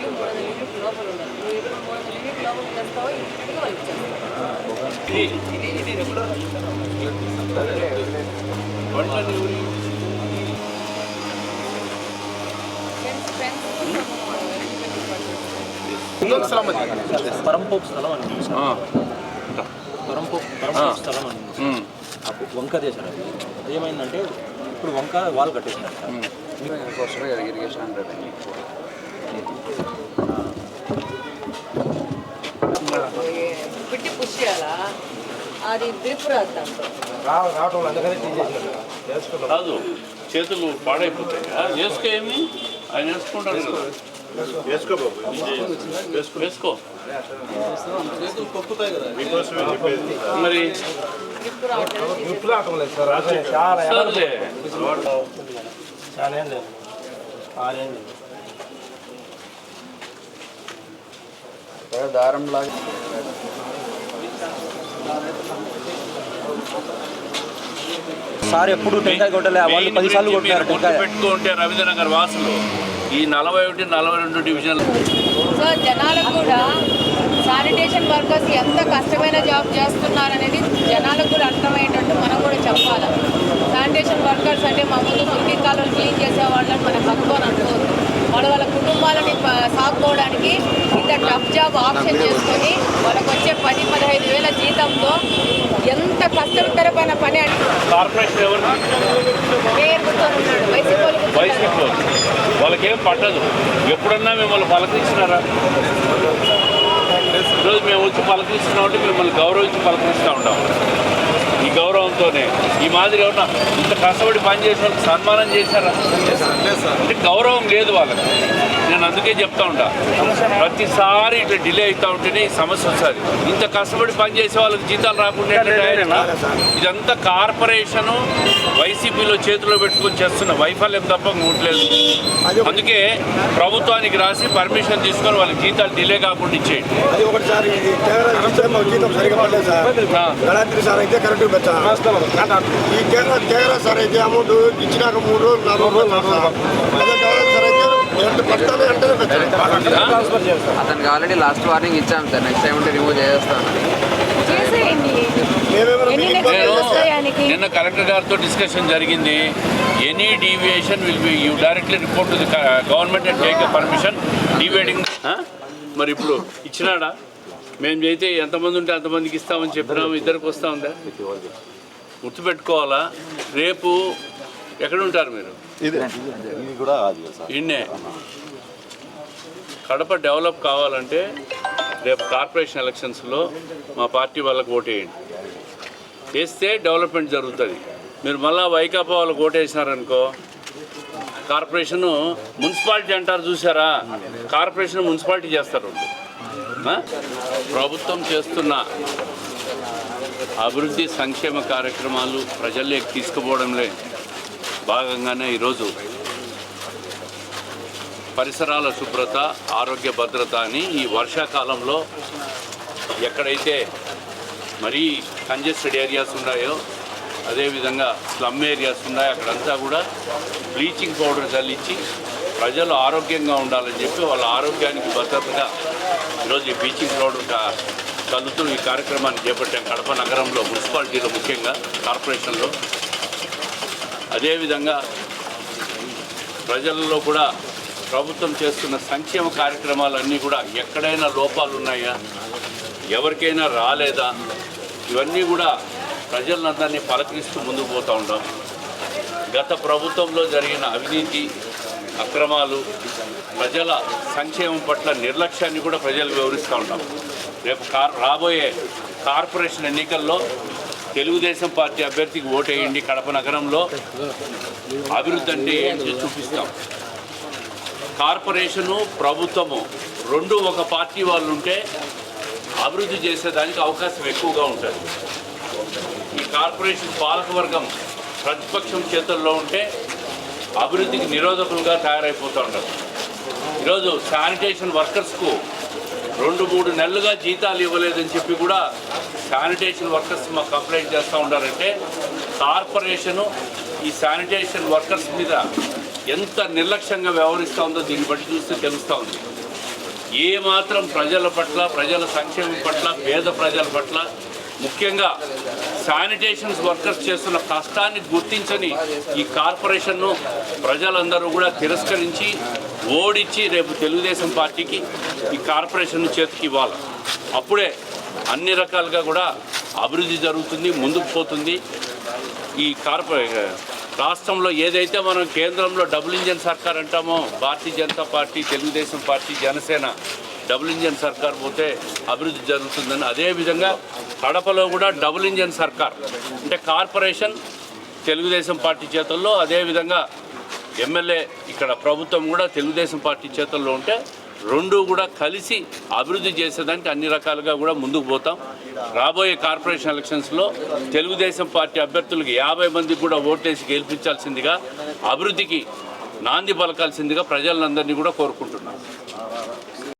నుంచి మూడు వందల యూనిట్ లోపల ఉన్నారు నువ్వు ఇప్పుడు మూడు వందల యూనిట్ లోపల చేస్తావో ఇంటికి వాళ్ళు ఇచ్చేస్తారు ఫ్రెండ్స్ ఫ్రెండ్స్ ఇంకొక స్థలం అది. పరంపోపు స్థలం అని. పరంపోపు పరంపోపు స్థలం అని వంక చేశారు అది. ఏమైందంటే ఇప్పుడు వంక వాళ్ళు కట్టేసినారు సార్ కోసమే ఇరిగేషన్ పెట్టి పుష్ చేయాలా? అది దాంట్లో కాదు చేతులు పాడైపోతాయి. వేసుకో ఏమి? ఆయన వేసుకుంటారు కదా. వేసుకో మరి చాలా లేదు. ఆరేం లేదు. దారం లాగా. సార్ ఎప్పుడు టెంకాయ కొట్టలే? వాళ్ళు పది సార్లు కొట్టారు టెంకాయ. పెట్టుకుంటే రవీంద్రనగర్ వాసులు ఈ నలభై ఒకటి నలభై రెండు డివిజన్లు. సో జనాలకు కూడా శానిటేషన్ వర్కర్స్ ఎంత కష్టమైన జాబ్ చేస్తున్నారనేది జనాలకు కూడా అర్థమయ్యేటట్టు మనం కూడా చెప్పాలి? శానిటేషన్ వర్కర్స్ అంటే మా ముందు మురికి కాలువలు క్లీన్ చేసే వాళ్ళని మనం తక్కువ అని అనుకోవద్దు వాళ్ళ వాళ్ళ కుటుంబాలని సాగుకోవడానికి టఫ్ జాబ్ ఆప్షన్ చేసుకొని వాళ్ళకి వచ్చే పది పదహైదు వేల జీతంతో ఎంత కష్టతరమైన పని అంటే మేయర్ కూర్చొని ఉన్నాడు. వైసీపీ. వాళ్ళకేం పట్టదు. ఎప్పుడన్నా మిమ్మల్ని పలకరించినారా? ఈరోజు మేము వచ్చి పలకరిస్తున్నామంటే మిమ్మల్ని గౌరవించి పలకరిస్తూ ఉంటాం. గౌరవంతోనే ఈ మాదిరి ఏమన్నా ఇంత కష్టపడి పని చేసిన వాళ్ళకి సన్మానం చేశారా? అంటే గౌరవం లేదు వాళ్ళకి. నేను అందుకే చెప్తా ఉంటా. ప్రతిసారి ఇట్లా డిలే అవుతా ఉంటేనే ఈ సమస్య వస్తుంది. ఇంత కష్టపడి పని చేసే వాళ్ళకి జీతాలు రాకుండా? ఇదంతా కార్పొరేషను వైసీపీలో చేతిలో పెట్టుకొని చేస్తున్న వైఫల్యం తప్ప ఉండలేదు అందుకే ప్రభుత్వానికి రాసి పర్మిషన్ తీసుకొని వాళ్ళకి జీతాలు డిలే కాకుండా ఇచ్చేయండి. అది ఇస్తే మాకు జీతం సరిగా పడలేదు సార్. సార్ అయితే కరెక్ట్ ఈ కేరళ కేరళ సార్ అయితే అమౌంట్ ఇచ్చినాక మూడు రోజులు నాలుగు రోజులు అదే సార్. అయితే అతనికి ఆల్రెడీ లాస్ట్ వార్నింగ్ ఇచ్చాం సార్ నెక్స్ట్ టైం ఉంటే రిమూవ్ ఆయనకి నిన్న కలెక్టర్ గారితో డిస్కషన్ జరిగింది. Any deviation will be you directly report to the government and take permission డీవేడింగ్ మరి ఇప్పుడు ఇచ్చినాడా? మేము చేస్తే ఎంతమంది ఉంటే అంతమందికి ఇస్తామని చెప్పినాము ఇద్దరికి వస్తా ఉందా? గుర్తుపెట్టుకోవాలా? రేపు ఎక్కడ ఉంటారు మీరు? ఇన్నే. కడప డెవలప్ కావాలంటే రేపు కార్పొరేషన్ ఎలక్షన్స్లో మా పార్టీ వాళ్ళకి ఓటేయండి. వేస్తే డెవలప్మెంట్ జరుగుతుంది. మీరు మళ్ళా వైకాపా వాళ్ళకి ఓటేసినారనుకో కార్పొరేషన్ మున్సిపాలిటీ అంటారు చూసారా? కార్పొరేషన్ మున్సిపాలిటీ చేస్తారు? ప్రభుత్వం చేస్తున్న అభివృద్ధి సంక్షేమ కార్యక్రమాలు ప్రజల్లోకి తీసుకుపోవడంలో భాగంగానే ఈరోజు పరిసరాల శుభ్రత ఆరోగ్య భద్రత అని ఈ వర్షాకాలంలో ఎక్కడైతే మరీ కంజెస్టెడ్ ఏరియాస్ ఉన్నాయో అదేవిధంగా స్లమ్ ఏరియాస్ ఉన్నాయో అక్కడంతా కూడా బ్లీచింగ్ పౌడర్ చల్లించి ప్రజలు ఆరోగ్యంగా ఉండాలని చెప్పి వాళ్ళ ఆరోగ్యానికి భద్రతగా ఈరోజు ఈ బ్లీచింగ్ పౌడర్ కా- ఈ కార్యక్రమాన్ని చేపట్టాం. కడప నగరంలో మున్సిపాలిటీలో ముఖ్యంగా కార్పొరేషన్లో. అదేవిధంగా ప్రజలలో కూడా ప్రభుత్వం చేస్తున్న సంక్షేమ కార్యక్రమాలన్నీ కూడా ఎక్కడైనా లోపాలు ఉన్నాయా? ఎవరికైనా రాలేదా? ఇవన్నీ కూడా ప్రజలందరినీ పలకరిస్తూ ముందుకు పోతూ ఉంటాం గత ప్రభుత్వంలో జరిగిన అవినీతి అక్రమాలు ప్రజల సంక్షేమం పట్ల నిర్లక్ష్యాన్ని కూడా ప్రజలు వివరిస్తూ ఉంటాం రేపు కార్ రాబోయే కార్పొరేషన్ ఎన్నికల్లో తెలుగుదేశం పార్టీ అభ్యర్థికి ఓటేయండి కడప నగరంలో. అభివృద్ధి అంటే ఏంటి చూపిస్తాం. కార్పొరేషను ప్రభుత్వము రెండు ఒక పార్టీ వాళ్ళు ఉంటే అభివృద్ధి చేసేదానికి అవకాశం ఎక్కువగా ఉంటుంది. ఈ కార్పొరేషన్ పాలకవర్గం ప్రతిపక్షం చేతుల్లో ఉంటే అభివృద్ధికి నిరోధకులుగా తయారైపోతూ ఉంటారు. ఈరోజు శానిటేషన్ వర్కర్స్కు రెండు మూడు నెలలుగా జీతాలు ఇవ్వలేదని చెప్పి కూడా శానిటేషన్ వర్కర్స్ మాకు కంప్లైంట్ చేస్తూ ఉన్నారంటే కార్పొరేషను ఈ శానిటేషన్ వర్కర్స్ మీద ఎంత నిర్లక్ష్యంగా వ్యవహరిస్తూ ఉందో దీన్ని బట్టి చూస్తే తెలుస్తూ ఉంది. ఏ మాత్రం ప్రజల పట్ల ప్రజల సంక్షేమం పట్ల పేద ప్రజల పట్ల ముఖ్యంగా శానిటేషన్స్ వర్కర్స్ చేస్తున్న కష్టాన్ని గుర్తించని ఈ కార్పొరేషన్ను ప్రజలందరూ కూడా తిరస్కరించి ఓడించి రేపు తెలుగుదేశం పార్టీకి ఈ కార్పొరేషన్ చేతికి ఇవ్వాలి. అప్పుడే అన్ని రకాలుగా కూడా అభివృద్ధి జరుగుతుంది ముందుకు పోతుంది. ఈ కార్పొరే రాష్ట్రంలో ఏదైతే మనం కేంద్రంలో డబుల్ ఇంజన్ సర్కార్ అంటామో Bharatiya Janata Party Telugu Desam Party Janasena double engine సర్కార్ పోతే అభివృద్ధి జరుగుతుందని అదేవిధంగా కడపలో కూడా డబుల్ ఇంజన్ సర్కార్. అంటే కార్పొరేషన్ తెలుగుదేశం పార్టీ చేతుల్లో అదేవిధంగా ఎమ్మెల్యే ఇక్కడ ప్రభుత్వం కూడా తెలుగుదేశం పార్టీ చేతుల్లో ఉంటే రెండు కూడా కలిసి అభివృద్ధి చేసేదానికి అన్ని రకాలుగా కూడా ముందుకు పోతాం. రాబోయే కార్పొరేషన్ ఎలక్షన్స్లో తెలుగుదేశం పార్టీ అభ్యర్థులకు యాభై మందికి కూడా ఓటేసి గెలిపించాల్సిందిగా అభివృద్ధికి నాంది పలకాల్సిందిగా ప్రజలందరినీ కూడా కోరుకుంటున్నాం.